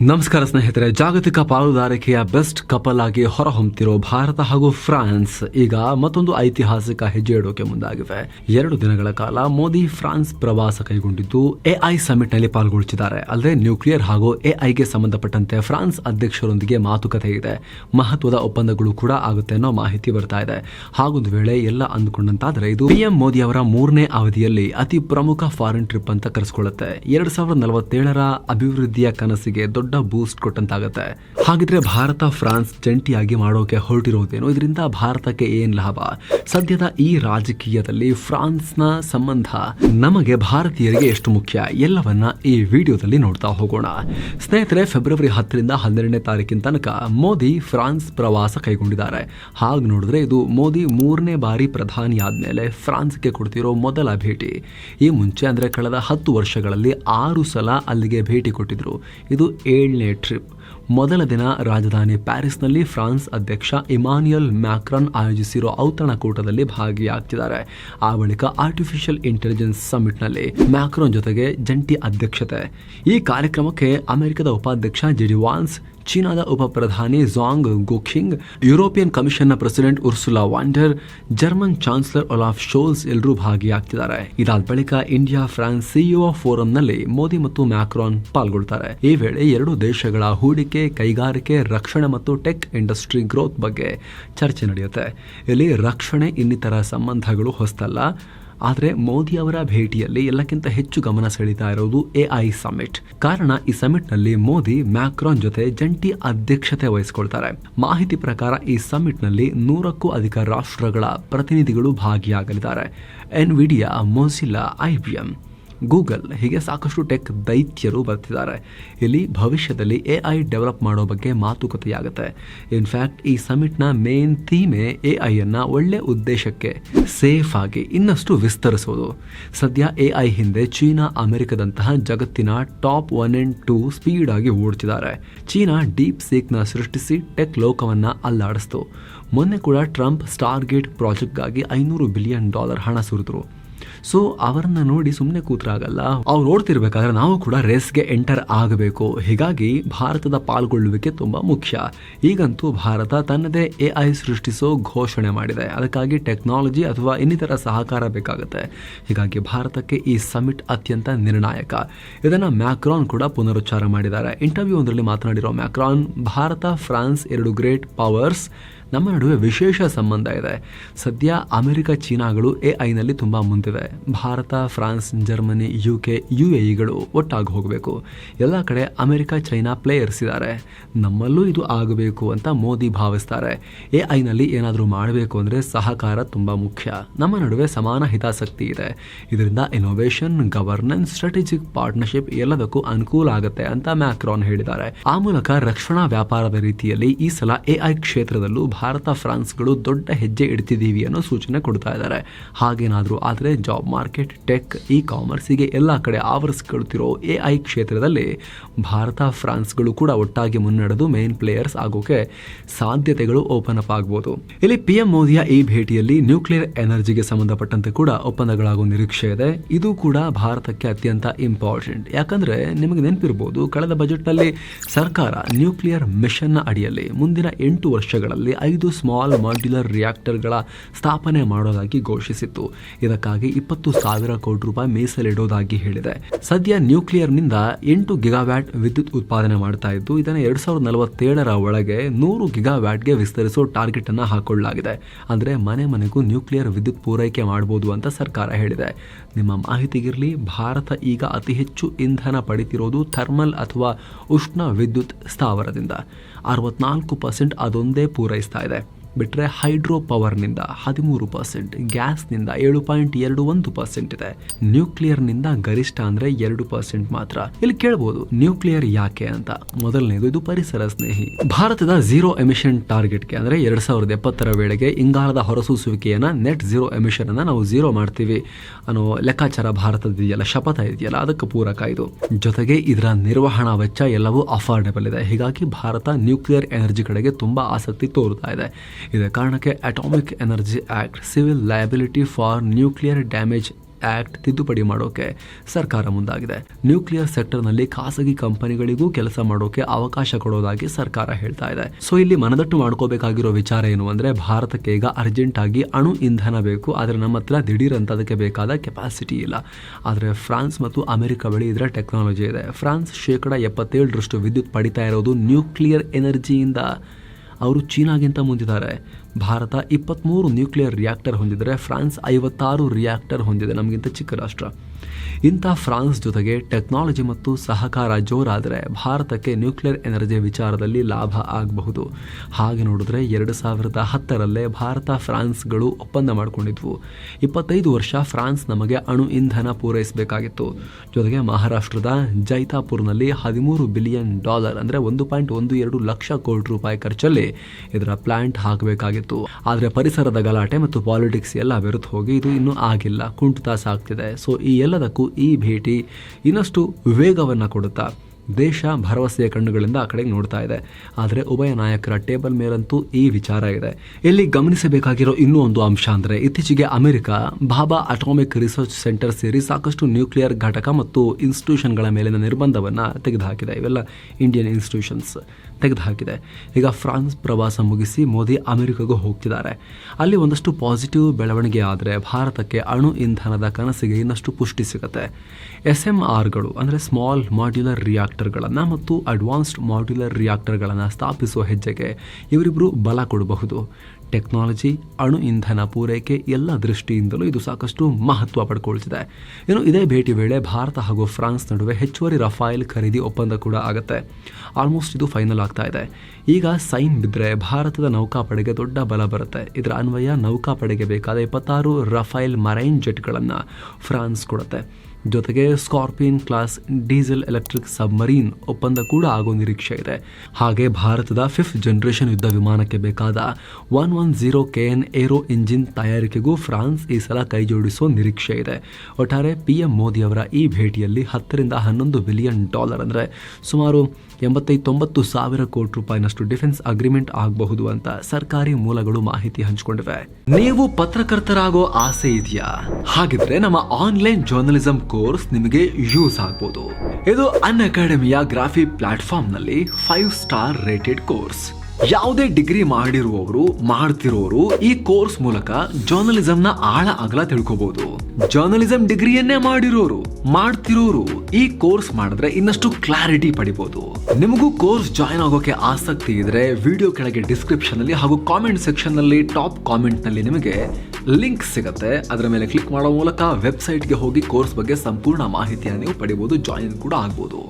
ನಮಸ್ಕಾರ ಸ್ನೇಹಿತರೆ, ಜಾಗತಿಕ ಪಾಲುದಾರಿಕೆಯ ಬೆಸ್ಟ್ ಕಪಲ್ ಆಗಿ ಹೊರಹೊಮ್ಮತಿರೋ ಭಾರತ ಹಾಗೂ ಫ್ರಾನ್ಸ್ ಈಗ ಮತ್ತೊಂದು ಐತಿಹಾಸಿಕ ಹೆಜ್ಜೆ ಇಡೋಕೆ ಮುಂದಾಗಿವೆ. ಎರಡು ದಿನಗಳ ಕಾಲ ಮೋದಿ ಫ್ರಾನ್ಸ್ ಪ್ರವಾಸ ಕೈಗೊಂಡಿದ್ದು ಎಐ ಸಮಿಟ್ನಲ್ಲಿ ಪಾಲ್ಗೊಳ್ಳುತ್ತಿದ್ದಾರೆ. ಅಲ್ಲದೆ ನ್ಯೂಕ್ಲಿಯರ್ ಹಾಗೂ ಎಐಗೆ ಸಂಬಂಧಪಟ್ಟಂತೆ ಫ್ರಾನ್ಸ್ ಅಧ್ಯಕ್ಷರೊಂದಿಗೆ ಮಾತುಕತೆ ಇದೆ. ಮಹತ್ವದ ಒಪ್ಪಂದಗಳು ಕೂಡ ಆಗುತ್ತೆ ಅನ್ನೋ ಮಾಹಿತಿ ಬರ್ತಾ ಇದೆ. ಹಾಗೊಂದು ವೇಳೆ ಎಲ್ಲ ಅಂದುಕೊಂಡಂತಾದ್ರೆ ಇದು ಪಿಎಂ ಮೋದಿ ಅವರ ಮೂರನೇ ಅವಧಿಯಲ್ಲಿ ಅತಿ ಪ್ರಮುಖ ಫಾರಿನ್ ಟ್ರಿಪ್ ಅಂತ ಕರೆಸಿಕೊಳ್ಳುತ್ತೆ. ಎರಡ್ ಸಾವಿರದ ನಲವತ್ತೇಳರ ಅಭಿವೃದ್ಧಿಯ ಕನಸಿಗೆ ದೊಡ್ಡ ಬೂಸ್ಟ್ ಕೊಟ್ಟಂತಾಗತ್ತೆ. ಹಾಗಿದ್ರೆ ಭಾರತ, ಫ್ರಾನ್ಸ್ ಜಂಟಿಯಾಗಿ ಮಾಡೋಕೆ ಹೊರಟಿರೋದೇನು? ಇದರಿಂದ ಭಾರತಕ್ಕೆ ಏನ್ ಲಾಭ? ಸದ್ಯದ ಈ ರಾಜಕೀಯದಲ್ಲಿ ಫ್ರಾನ್ಸ್ನ ಸಂಬಂಧ ನಮಗೆ ಭಾರತೀಯರಿಗೆ ಎಷ್ಟು ಮುಖ್ಯ? ಎಲ್ಲವನ್ನ ಈ ವಿಡಿಯೋದಲ್ಲಿ ನೋಡ್ತಾ ಹೋಗೋಣ. ಸ್ನೇಹಿತರೆ, ಫೆಬ್ರವರಿ ಹತ್ತರಿಂದ ಹನ್ನೆರಡನೇ ತಾರೀಕಿನ ತನಕ ಮೋದಿ ಫ್ರಾನ್ಸ್ ಪ್ರವಾಸ ಕೈಗೊಂಡಿದ್ದಾರೆ. ಹಾಗೆ ನೋಡಿದ್ರೆ ಇದು ಮೋದಿ ಮೂರನೇ ಬಾರಿ ಪ್ರಧಾನಿ ಆದ್ಮೇಲೆ ಫ್ರಾನ್ಸ್ಗೆ ಕೊಡ್ತಿರೋ ಮೊದಲ ಭೇಟಿ. ಈ ಮುಂಚೆ ಅಂದ್ರೆ ಕಳೆದ ಹತ್ತು ವರ್ಷಗಳಲ್ಲಿ ಆರು ಸಲ ಅಲ್ಲಿಗೆ ಭೇಟಿ ಕೊಟ್ಟಿದ್ರು. ಇದು ಏಳನೇ ಟ್ರಿಪ್. ಮೊದಲ ದಿನ ರಾಜಧಾನಿ ಪ್ಯಾರಿಸ್ನಲ್ಲಿ ಫ್ರಾನ್ಸ್ ಅಧ್ಯಕ್ಷ ಇಮಾನ್ಯುಯಲ್ ಮ್ಯಾಕ್ರಾನ್ ಆಯೋಜಿಸಿರೋ ಔತಣಕೂಟದಲ್ಲಿ ಭಾಗಿಯಾಗ್ತಿದ್ದಾರೆ. ಆ ಬಳಿಕ ಆರ್ಟಿಫಿಷಿಯಲ್ ಇಂಟೆಲಿಜೆನ್ಸ್ ಸಮಿಟ್ನಲ್ಲಿ ಮ್ಯಾಕ್ರಾನ್ ಜೊತೆಗೆ ಜಂಟಿ ಅಧ್ಯಕ್ಷತೆ. ಈ ಕಾರ್ಯಕ್ರಮಕ್ಕೆ ಅಮೆರಿಕದ ಉಪಾಧ್ಯಕ್ಷ ಜೆಡಿ ವಾನ್ಸ್ ಚೀನಾದ ಉಪ ಪ್ರಧಾನಿ Zhang Guoqing, European ಕಮಿಷನ್ನ president Ursula von der, German chancellor Olaf Scholz ಎಲ್ಲರೂ ಭಾಗಿಯಾಗ್ತಿದ್ದಾರೆ. ಇದಾದ ಬಳಿಕ ಇಂಡಿಯಾ, ಫ್ರಾನ್ಸ್ ಸಿಇಒ ಫೋರಂನಲ್ಲಿ ಮೋದಿ ಮತ್ತು ಮ್ಯಾಕ್ರಾನ್ ಪಾಲ್ಗೊಳ್ತಾರೆ. ಈ ವೇಳೆ ಎರಡು ದೇಶಗಳ ಹೂಡಿಕೆ, ಕೈಗಾರಿಕೆ, ರಕ್ಷಣೆ ಮತ್ತು ಟೆಕ್ ಇಂಡಸ್ಟ್ರಿ ಗ್ರೋತ್ ಬಗ್ಗೆ ಚರ್ಚೆ ನಡೆಯುತ್ತೆ. ಇಲ್ಲಿ ರಕ್ಷಣೆ ಇನ್ನಿತರ ಸಂಬಂಧಗಳು ಹೊಸ್ತಲ್ಲ. ಆದರೆ ಮೋದಿ ಅವರ ಭೇಟಿಯಲ್ಲಿ ಎಲ್ಲಕ್ಕಿಂತ ಹೆಚ್ಚು ಗಮನ ಸೆಳೀತಾ ಇರೋದು ಎಐ ಸಮಿಟ್ ಕಾರಣ ಈ ಸಮಿಟ್ನಲ್ಲಿ ಮೋದಿ ಮ್ಯಾಕ್ರಾನ್ ಜೊತೆ ಜಂಟಿ ಅಧ್ಯಕ್ಷತೆ ವಹಿಸಿಕೊಳ್ತಾರೆ. ಮಾಹಿತಿ ಪ್ರಕಾರ ಈ ಸಮಿಟ್ನಲ್ಲಿ ನೂರಕ್ಕೂ ಅಧಿಕ ರಾಷ್ಟ್ರಗಳ ಪ್ರತಿನಿಧಿಗಳು ಭಾಗಿಯಾಗಲಿದ್ದಾರೆ. ಎನ್ವಿಡಿಯಾ ಮೊಸಿಲಾ ಐಬಿಎಂ ಗೂಗಲ್ ಹೀಗೆ ಸಾಕಷ್ಟು ಟೆಕ್ ದೈತ್ಯರು ಬರ್ತಿದ್ದಾರೆ. ಇಲ್ಲಿ ಭವಿಷ್ಯದಲ್ಲಿ ಎ ಐ ಡೆವಲಪ್ ಮಾಡೋ ಬಗ್ಗೆ ಮಾತುಕತೆಯಾಗುತ್ತೆ. ಇನ್ಫ್ಯಾಕ್ಟ್ ಈ ಸಮಿಟ್ನ ಮೇನ್ ಥೀಮೆ ಎ ಐಯನ್ನು ಒಳ್ಳೆ ಉದ್ದೇಶಕ್ಕೆ ಸೇಫ್ ಆಗಿ ಇನ್ನಷ್ಟು ವಿಸ್ತರಿಸೋದು. ಸದ್ಯ ಎ ಐ ಹಿಂದೆ ಚೀನಾ, ಅಮೆರಿಕದಂತಹ ಜಗತ್ತಿನ top one and two speed ಆಗಿ ಓಡ್ತಿದ್ದಾರೆ. ಚೀನಾ ಡೀಪ್ ಸೀಕ್ನ ಸೃಷ್ಟಿಸಿ ಟೆಕ್ ಲೋಕವನ್ನು ಅಲ್ಲಾಡಿಸ್ತು. ಮೊನ್ನೆ ಕೂಡ ಟ್ರಂಪ್ ಸ್ಟಾರ್ಗೇಟ್ ಪ್ರಾಜೆಕ್ಟ್ಗಾಗಿ ಐನೂರು ಬಿಲಿಯನ್ ಡಾಲರ್ ಹಣ ಸುರಿದ್ರು. ಸೊ ಅವರನ್ನ ನೋಡಿ ಸುಮ್ಮನೆ ಕೂತ್ರಾಗಲ್ಲ. ಅವ್ರು ಓಡ್ತಿರ್ಬೇಕಾದ್ರೆ ನಾವು ಕೂಡ ರೇಸ್ಗೆ ಎಂಟರ್ ಆಗಬೇಕು. ಹೀಗಾಗಿ ಭಾರತದ ಪಾಲ್ಗೊಳ್ಳುವಿಕೆ ತುಂಬಾ ಮುಖ್ಯ. ಈಗಂತೂ ಭಾರತ ತನ್ನದೇ ಎ ಐ ಸೃಷ್ಟಿಸೋ ಘೋಷಣೆ ಮಾಡಿದೆ. ಅದಕ್ಕಾಗಿ ಟೆಕ್ನಾಲಜಿ ಅಥವಾ ಇನ್ನಿತರ ಸಹಕಾರ ಬೇಕಾಗುತ್ತೆ. ಹೀಗಾಗಿ ಭಾರತಕ್ಕೆ ಈ ಸಮಿಟ್ ಅತ್ಯಂತ ನಿರ್ಣಾಯಕ. ಇದನ್ನ ಮ್ಯಾಕ್ರಾನ್ ಕೂಡ ಪುನರುಚ್ಚಾರ ಮಾಡಿದ್ದಾರೆ. ಇಂಟರ್ವ್ಯೂ ಒಂದರಲ್ಲಿ ಮಾತನಾಡಿರೋ ಮ್ಯಾಕ್ರಾನ್, ಭಾರತ, ಫ್ರಾನ್ಸ್ ಎರಡು ಗ್ರೇಟ್ ಪವರ್ಸ್. ನಮ್ಮ ನಡುವೆ ವಿಶೇಷ ಸಂಬಂಧ ಇದೆ. ಸದ್ಯ ಅಮೆರಿಕ, ಚೀನಾಗಳು ಎ ಐನಲ್ಲಿ ತುಂಬ ಮುಂದಿವೆ. Bharat, France, Germany U K U A ಇಗಳು ಒಟ್ಟಾಗಿ ಹೋಗಬೇಕು. ಎಲ್ಲ ಕಡೆ ಅಮೆರಿಕ, ಚೈನಾ ಪ್ಲೇಯರ್ಸ್ ಇದ್ದಾರೆ. ನಮ್ಮಲ್ಲೂ ಇದು ಆಗಬೇಕು ಅಂತ ಮೋದಿ ಭಾವಿಸ್ತಾರೆ. ಎ ಐನಲ್ಲಿ ಏನಾದರೂ ಮಾಡಬೇಕು ಅಂದರೆ ಸಹಕಾರ ತುಂಬ ಮುಖ್ಯ. ನಮ್ಮ ನಡುವೆ ಸಮಾನ ಹಿತಾಸಕ್ತಿ ಇದೆ. ಇದರಿಂದ ಇನೋವೇಶನ್ ಗವರ್ನೆನ್ಸ್ ಸ್ಟ್ರಾಟಜಿಕ್ ಪಾರ್ಟ್ನರ್ಶಿಪ್ ಎಲ್ಲದಕ್ಕೂ ಅನುಕೂಲ ಆಗುತ್ತೆ ಅಂತ ಮ್ಯಾಕ್ರಾನ್ ಹೇಳಿದ್ದಾರೆ. ಆ ಮೂಲಕ ರಕ್ಷಣಾ ವ್ಯಾಪಾರದ ರೀತಿಯಲ್ಲಿ ಈ ಸಲ ಎಐ ಕ್ಷೇತ್ರದಲ್ಲೂ ಭಾರತ, ಫ್ರಾನ್ಸ್ಗಳು ದೊಡ್ಡ ಹೆಜ್ಜೆ ಇಡ್ತಿದ್ದೀವಿ ಅನ್ನೋ ಸೂಚನೆ ಕೊಡ್ತಾ ಇದ್ದಾರೆ. ಹಾಗೇನಾದರೂ ಆದರೆ ಜಾಬ್ ಮಾರ್ಕೆಟ್, ಟೆಕ್ ಇ ಕಾಮರ್ಸಿಗೆ ಎಲ್ಲ ಕಡೆ ಆವರಿಸ್ಕೊಳ್ತಿರೋ ಎ ಐ ಕ್ಷೇತ್ರದಲ್ಲಿ ಭಾರತ, ಫ್ರಾನ್ಸ್ಗಳು ಕೂಡ ಒಟ್ಟಾಗಿ ಮುನ್ನಡೆದು ಮೇನ್ ಪ್ಲೇಯರ್ಸ್ ಆಗೋಕೆ ಸಾಧ್ಯತೆಗಳು ಓಪನ್ ಅಪ್ ಆಗ್ಬೋದು. ಇಲ್ಲಿ ಪಿ ಎಂ ಮೋದಿಯ ಈ ಭೇಟಿಯಲ್ಲಿ ನ್ಯೂಕ್ಲಿಯರ್ ಎನರ್ಜಿಗೆ ಸಂಬಂಧಪಟ್ಟಂತೆ ಕೂಡ ಒಪ್ಪಂದಗಳಾಗುವ ನಿರೀಕ್ಷೆ ಇದೆ. ಇದು ಕೂಡ ಭಾರತಕ್ಕೆ ಅತ್ಯಂತ ಇಂಪಾರ್ಟೆಂಟ್ ಯಾಕಂದ್ರೆ ನಿಮಗೆ ನೆನಪಿರ್ಬೋದು, ಕಳೆದ ಬಜೆಟ್ನಲ್ಲಿ ಸರ್ಕಾರ ನ್ಯೂಕ್ಲಿಯರ್ ಮಿಷನ್ನ ಅಡಿಯಲ್ಲಿ ಮುಂದಿನ ಎಂಟು ವರ್ಷಗಳಲ್ಲಿ ಐದು ಸ್ಮಾಲ್ ಮಾಡ್ಯುಲರ್ ರಿಯಾಕ್ಟರ್ಗಳ ಸ್ಥಾಪನೆ ಮಾಡೋದಾಗಿ ಘೋಷಿಸಿತ್ತು. ಇದಕ್ಕಾಗಿ ಇಪ್ಪತ್ತು ಸಾವಿರ ಕೋಟಿ ರೂಪಾಯಿ ಮೀಸಲಿಡೋದಾಗಿ ಹೇಳಿದೆ. ಸದ್ಯ ನ್ಯೂಕ್ಲಿಯರ್ನಿಂದ ಎಂಟು ಗಿಗಾವ್ಯಾಟ್ ವಿದ್ಯುತ್ ಉತ್ಪಾದನೆ ಮಾಡ್ತಾ ಇದ್ದು, ಇದನ್ನು ಎರಡ್ ಸಾವಿರದ ನಲವತ್ತೇಳರ ಒಳಗೆ ನೂರು ಗಿಗಾವ್ಯಾಟ್ಗೆ ವಿಸ್ತರಿಸೋ ಟಾರ್ಗೆಟ್ ಅನ್ನು ಹಾಕೊಳ್ಳಲಾಗಿದೆ. ಅಂದ್ರೆ ಮನೆ ಮನೆಗೂ ನ್ಯೂಕ್ಲಿಯರ್ ವಿದ್ಯುತ್ ಪೂರೈಕೆ ಮಾಡಬಹುದು ಅಂತ ಸರ್ಕಾರ ಹೇಳಿದೆ. ನಿಮ್ಮ ಮಾಹಿತಿಗಿರಲಿ, ಭಾರತ ಈಗ ಅತಿ ಹೆಚ್ಚು ಇಂಧನ ಪಡಿತಿರೋದು ಥರ್ಮಲ್ ಅಥವಾ ಉಷ್ಣ ವಿದ್ಯುತ್ ಸ್ಥಾವರದಿಂದ. ಅರವತ್ನಾಲ್ಕು ಪರ್ಸೆಂಟ್ ಅದೊಂದೇ ಪೂರೈಸ್ತಾ ಇದೆ ಬಿಟ್ಟರೆ ಹೈಡ್ರೋ ಪವರ್ನಿಂದ ಹದಿಮೂರು ಪರ್ಸೆಂಟ್, ಗ್ಯಾಸ್ನಿಂದ ಏಳು ಪಾಯಿಂಟ್ ಎರಡು ಒಂದು ಪರ್ಸೆಂಟ್ ಇದೆ. ನ್ಯೂಕ್ಲಿಯರ್ನಿಂದ ಗರಿಷ್ಠ ಅಂದ್ರೆ ಎರಡು ಪರ್ಸೆಂಟ್ ಮಾತ್ರ. ಇಲ್ಲಿ ಕೇಳಬಹುದು ನ್ಯೂಕ್ಲಿಯರ್ ಯಾಕೆ ಅಂತ. ಮೊದಲನೇದು ಇದು ಪರಿಸರ ಸ್ನೇಹಿ. ಭಾರತದ ಝೀರೋ ಎಮಿಷನ್ ಟಾರ್ಗೆಟ್ಗೆ ಅಂದ್ರೆ ಎರಡ್ ಸಾವಿರದ ಎಪ್ಪತ್ತರ ವೇಳೆಗೆ ಇಂಗಾಲದ ಹೊರಸೂಸುವಿಕೆಯನ್ನು ನೆಟ್ ಝೀರೋ ಎಮಿಷನ್ ಅನ್ನು ನಾವು ಝೀರೋ ಮಾಡ್ತೀವಿ. ಅನ್ನೋ ಲೆಕ್ಕಾಚಾರ ಭಾರತದ ಇದೆಯಲ್ಲ, ಶಪಥ ಇದೆಯಲ್ಲ, ಅದಕ್ಕೆ ಪೂರಕ ಇದು. ಜೊತೆಗೆ ಇದರ ನಿರ್ವಹಣಾ ವೆಚ್ಚ ಎಲ್ಲವೂ ಅಫೋರ್ಡೆಬಲ್ ಇದೆ. ಹೀಗಾಗಿ ಭಾರತ ನ್ಯೂಕ್ಲಿಯರ್ ಎನರ್ಜಿ ಕಡೆಗೆ ತುಂಬಾ ಆಸಕ್ತಿ ತೋರುತ್ತಾ ಇದೆ. ಇದೇ ಕಾರಣಕ್ಕೆ atomic energy act civil liability for nuclear damage act ತಿದ್ದುಪಡಿ ಮಾಡೋಕೆ ಸರ್ಕಾರ ಮುಂದಾಗಿದೆ. ನ್ಯೂಕ್ಲಿಯರ್ ಸೆಕ್ಟರ್ನಲ್ಲಿ ಖಾಸಗಿ ಕಂಪನಿಗಳಿಗೂ ಕೆಲಸ ಮಾಡೋಕೆ ಅವಕಾಶ ಕೊಡೋದಾಗಿ ಸರ್ಕಾರ ಹೇಳ್ತಾ ಇದೆ. ಸೊ ಇಲ್ಲಿ ಮನದಟ್ಟು ಮಾಡ್ಕೋಬೇಕಾಗಿರೋ ವಿಚಾರ ಏನು ಅಂದ್ರೆ ಭಾರತಕ್ಕೆ ಈಗ ಅರ್ಜೆಂಟ್ ಆಗಿ ಅಣು ಇಂಧನ ಬೇಕು. ಆದರೆ ನಮ್ಮ ಹತ್ರ ದಿಢೀರಂತ ಅದಕ್ಕೆ ಬೇಕಾದ ಕೆಪಾಸಿಟಿ ಇಲ್ಲ. ಆದರೆ ಫ್ರಾನ್ಸ್ ಮತ್ತು ಅಮೆರಿಕ ಬಳಿ ಇದರ ಟೆಕ್ನಾಲಜಿ ಇದೆ. ಫ್ರಾನ್ಸ್ ಶೇಕಡ ಎಪ್ಪತ್ತೇಳರಷ್ಟು ವಿದ್ಯುತ್ ಪಡಿತಾ ಇರೋದು ನ್ಯೂಕ್ಲಿಯರ್ ಎನರ್ಜಿಯಿಂದ ಅವರು ಚೀನಾಗಿಂತ ಮುಂದಿದ್ದಾರೆ. ಭಾರತ ಇಪ್ಪತ್ತ್ಮೂರು ನ್ಯೂಕ್ಲಿಯರ್ ರಿಯಾಕ್ಟರ್ ಹೊಂದಿದರೆ, ಫ್ರಾನ್ಸ್ ಐವತ್ತಾರು ರಿಯಾಕ್ಟರ್ ಹೊಂದಿದೆ. ನಮಗಿಂತ ಚಿಕ್ಕ ರಾಷ್ಟ್ರ. ಇಂಥ ಫ್ರಾನ್ಸ್ ಜೊತೆಗೆ ಟೆಕ್ನಾಲಜಿ ಮತ್ತು ಸಹಕಾರ ಜೋರಾದರೆ ಭಾರತಕ್ಕೆ ನ್ಯೂಕ್ಲಿಯರ್ ಎನರ್ಜಿ ವಿಚಾರದಲ್ಲಿ ಲಾಭ ಆಗಬಹುದು. ಹಾಗೆ ನೋಡಿದ್ರೆ ಎರಡು ಸಾವಿರದ ಹತ್ತರಲ್ಲೇ ಭಾರತ, ಫ್ರಾನ್ಸ್ಗಳು ಒಪ್ಪಂದ ಮಾಡಿಕೊಂಡಿದ್ವು. ಇಪ್ಪತ್ತೈದು ವರ್ಷ ಫ್ರಾನ್ಸ್ ನಮಗೆ ಅಣು ಇಂಧನ ಪೂರೈಸಬೇಕಾಗಿತ್ತು. ಜೊತೆಗೆ ಮಹಾರಾಷ್ಟ್ರದ ಜೈತಾಪುರ್ನಲ್ಲಿ ಹದಿಮೂರು ಬಿಲಿಯನ್ ಡಾಲರ್ ಅಂದರೆ ಒಂದು ಪಾಯಿಂಟ್ ಒಂದು ಎರಡು ಲಕ್ಷ ಕೋಟಿ ರೂಪಾಯಿ ಖರ್ಚಲ್ಲಿ ಇದರ ಪ್ಲಾಂಟ್ ಹಾಕಬೇಕಾಗಿತ್ತು. ಆದರೆ ಪರಿಸರದ ಗಲಾಟೆ ಮತ್ತು ಪಾಲಿಟಿಕ್ಸ್ ಎಲ್ಲ ಬೆರೆತು ಹೋಗಿ ಇದು ಇನ್ನೂ ಆಗಿಲ್ಲ, ಕುಂಠಿತ ಆಗ್ತಿದೆ ಸೊ ಈ ಎಲ್ಲದಕ್ಕೂ ಈ ಭೇಟಿ ಇನ್ನಷ್ಟು ವೇಗವನ್ನು ಕೊಡುತ್ತಾ ದೇಶ ಭರವಸೆಯ ಕಣ್ಣುಗಳಿಂದ ಆ ಕಡೆಗೆ ನೋಡ್ತಾ ಇದೆ. ಆದರೆ ಉಭಯ ನಾಯಕರ ಟೇಬಲ್ ಮೇಲಂತೂ ಈ ವಿಚಾರ ಇದೆ. ಇಲ್ಲಿ ಗಮನಿಸಬೇಕಾಗಿರೋ ಇನ್ನೂ ಒಂದು ಅಂಶ ಅಂದರೆ ಇತ್ತೀಚೆಗೆ America Bhabha atomic research centre ಸೇರಿ ಸಾಕಷ್ಟು ನ್ಯೂಕ್ಲಿಯರ್ ಘಟಕ ಮತ್ತು ಇನ್ಸ್ಟಿಟ್ಯೂಷನ್ಗಳ ಮೇಲಿನ ನಿರ್ಬಂಧವನ್ನು ತೆಗೆದುಹಾಕಿದೆ. ಇವೆಲ್ಲ ಇಂಡಿಯನ್ ಇನ್ಸ್ಟಿಟ್ಯೂಷನ್ಸ್ ತೆಗೆದುಹಾಕಿದೆ. ಈಗ ಫ್ರಾನ್ಸ್ ಪ್ರವಾಸ ಮುಗಿಸಿ ಮೋದಿ ಅಮೆರಿಕಗೂ ಹೋಗ್ತಿದ್ದಾರೆ. ಅಲ್ಲಿ ಒಂದಷ್ಟು ಪಾಸಿಟಿವ್ ಬೆಳವಣಿಗೆ ಆದರೆ ಭಾರತಕ್ಕೆ ಅಣು ಇಂಧನದ ಕನಸಿಗೆ ಇನ್ನಷ್ಟು ಪುಷ್ಟಿ ಸಿಗುತ್ತೆ. ಎಸ್ ಎಂ ಆರ್ಗಳು ಅಂದರೆ ಸ್ಮಾಲ್ ಮಾಡ್ಯುಲರ್ ರಿಯಾಕ್ಟರ್ಗಳನ್ನು ಮತ್ತು ಅಡ್ವಾನ್ಸ್ಡ್ ಮಾಡ್ಯುಲರ್ ರಿಯಾಕ್ಟರ್ಗಳನ್ನು ಸ್ಥಾಪಿಸುವ ಹೆಜ್ಜೆಗೆ ಇವರಿಬ್ಬರು ಬಲ ಕೊಡಬಹುದು. ಟೆಕ್ನಾಲಜಿ ಅಣು ಇಂಧನ ಪೂರೈಕೆ ಎಲ್ಲ ದೃಷ್ಟಿಯಿಂದಲೂ ಇದು ಸಾಕಷ್ಟು ಮಹತ್ವ ಪಡ್ಕೊಳ್ತಿದೆ. ಇನ್ನು ಇದೇ ಭೇಟಿ ವೇಳೆ ಭಾರತ ಹಾಗೂ ಫ್ರಾನ್ಸ್ ನಡುವೆ ಹೆಚ್ಚುವರಿ ರಫಾಯಲ್ ಖರೀದಿ ಒಪ್ಪಂದ ಕೂಡ ಆಗುತ್ತೆ. ಆಲ್ಮೋಸ್ಟ್ ಇದು ಫೈನಲ್ ಆಗ್ತಾ ಇದೆ. ಈಗ ಸೈನ್ ಬಿದ್ದರೆ ಭಾರತದ ನೌಕಾಪಡೆಗೆ ದೊಡ್ಡ ಬಲ ಬರುತ್ತೆ. ಇದರ ಅನ್ವಯ ನೌಕಾಪಡೆಗೆ ಬೇಕಾದ ಇಪ್ಪತ್ತಾರು ರಫೈಲ್ ಮರೈನ್ ಜೆಟ್ಗಳನ್ನು ಫ್ರಾನ್ಸ್ ಕೊಡುತ್ತೆ. ಜೊತೆಗೆ scorpion class diesel electric submarine ಒಪ್ಪಂದ ಕೂಡ ಆಗೋ ನಿರೀಕ್ಷೆ ಇದೆ. ಹಾಗೆ ಭಾರತದ ಫಿಫ್ತ್ ಜನರೇಷನ್ ಯುದ್ಧ ವಿಮಾನಕ್ಕೆ ಬೇಕಾದ one one zero K N aero engine ತಯಾರಿಕೆಗೂ France ಈ ಸಲ ಕೈಜೋಡಿಸೋ ನಿರೀಕ್ಷೆ ಇದೆ. ಒಟ್ಟಾರೆ ಪಿ ಎಂ ಮೋದಿ ಅವರ ಈ ಭೇಟಿಯಲ್ಲಿ ಹತ್ತರಿಂದ ಹನ್ನೊಂದು ಬಿಲಿಯನ್ ಡಾಲರ್ ಅಂದರೆ ಸುಮಾರು ಎಂಬತ್ತೈದು ತೊಂಬತ್ತು ಸಾವಿರ ಕೋಟಿ ರೂಪಾಯಿನಷ್ಟು ಡಿಫೆನ್ಸ್ ಅಗ್ರಿಮೆಂಟ್ ಆಗಬಹುದು ಅಂತ ಸರ್ಕಾರಿ ಮೂಲಗಳು ಮಾಹಿತಿ ಹಂಚಿಕೊಂಡಿವೆ. ನೀವು ಪತ್ರಕರ್ತರಾಗೋ ಆಸೆ ಇದೆಯಾ? ಹಾಗಿದ್ರೆ ನಮ್ಮ ಆನ್ಲೈನ್ ಜರ್ನಲಿಸಂ ಕೋರ್ಸ್ ನಿಮಗೆ ಯೂಸ್ ಆಗ್ಬೋದು. ಇದು ಅನ್ ಅಕಾಡೆಮಿಯ ಗ್ರಾಫಿ ಪ್ಲಾಟ್ಫಾರ್ಮ್ನಲ್ಲಿ ಫೈವ್ ಸ್ಟಾರ್ ರೇಟೆಡ್ ಕೋರ್ಸ್ ಯಾವುದೇ ಡಿಗ್ರಿ ಮಾಡಿರುವವರು, ಮಾಡ್ತಿರೋರು ಈ ಕೋರ್ಸ್ ಮೂಲಕ ಜರ್ನಲಿಸಂ ನ ಆಳ ಅಗಲ ತಿಳ್ಕೋಬಹುದು ಜರ್ನಲಿಸಂ ಡಿಗ್ರಿಯನ್ನೇ ಮಾಡಿರೋರು, ಮಾಡ್ತಿರೋರು ಈ ಕೋರ್ಸ್ ಮಾಡಿದ್ರೆ ಇನ್ನಷ್ಟು ಕ್ಲಾರಿಟಿ ಪಡಿಬಹುದು ನಿಮಗೂ ಕೋರ್ಸ್ ಜಾಯ್ನ್ ಆಗೋಕೆ ಆಸಕ್ತಿ ಇದ್ರೆ ವಿಡಿಯೋ ಕೆಳಗೆ ಡಿಸ್ಕ್ರಿಪ್ಷನ್ ಅಲ್ಲಿ ಹಾಗೂ ಕಾಮೆಂಟ್ ಸೆಕ್ಷನ್ನಲ್ಲಿ ಟಾಪ್ ಕಾಮೆಂಟ್ನಲ್ಲಿ ನಿಮಗೆ ಲಿಂಕ್ ಸಿಗುತ್ತೆ. ಅದರ ಮೇಲೆ ಕ್ಲಿಕ್ ಮಾಡೋ ಮೂಲಕ ವೆಬ್ಸೈಟ್ಗೆ ಹೋಗಿ ಕೋರ್ಸ್ ಬಗ್ಗೆ ಸಂಪೂರ್ಣ ಮಾಹಿತಿಯನ್ನು ನೀವು ಪಡೆಯಬಹುದು ಜಾಯಿನ್ ಕೂಡ ಆಗ್ಬೋದು.